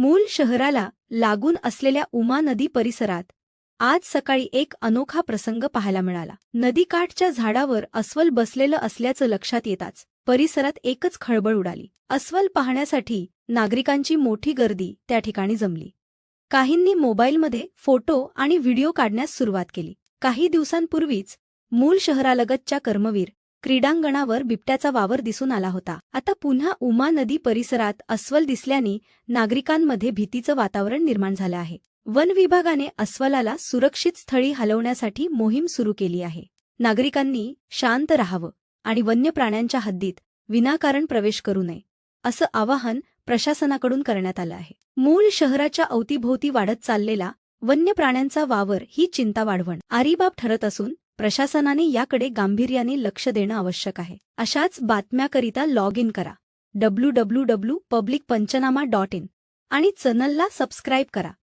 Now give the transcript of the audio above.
मूल शहराला लागून असलेल्या उमा नदी परिसरात आज सकाळी एक अनोखा प्रसंग पाहायला मिळाला. नदीकाठच्या झाडावर अस्वल बसलेलं असल्याचं लक्षात येताच परिसरात एकच खळबळ उडाली. अस्वल पाहण्यासाठी नागरिकांची मोठी गर्दी त्या ठिकाणी जमली. काहींनी मोबाईलमध्ये फोटो आणि व्हिडिओ काढण्यास सुरुवात केली. काही दिवसांपूर्वीच मूल शहरालगतच्या कर्मवीर क्रीडांगणावर बिबट्याचा वावर दिसून आला होता. आता पुन्हा उमा नदी परिसरात अस्वल दिसल्याने नागरिकांमध्ये भीतीचं वातावरण निर्माण झालं आहे. वन विभागाने अस्वलाला सुरक्षित स्थळी हलवण्यासाठी मोहीम सुरू केली आहे. नागरिकांनी शांत राहावं आणि वन्य प्राण्यांच्या हद्दीत विनाकारण प्रवेश करू नये असं आवाहन प्रशासनाकडून करण्यात आलं आहे. मूळ शहराच्या अवतीभोवती वाढत चाललेला वन्य प्राण्यांचा वावर ही चिंता वाढवण आरीबाब ठरत असून प्रशासनाने याकडे गांभीर्याने लक्ष देणं आवश्यक आहे. अशाच बातम्याकरिता लॉग इन करा. W W W public Panchnama dot in आणि चॅनलला सबस्क्राईब करा.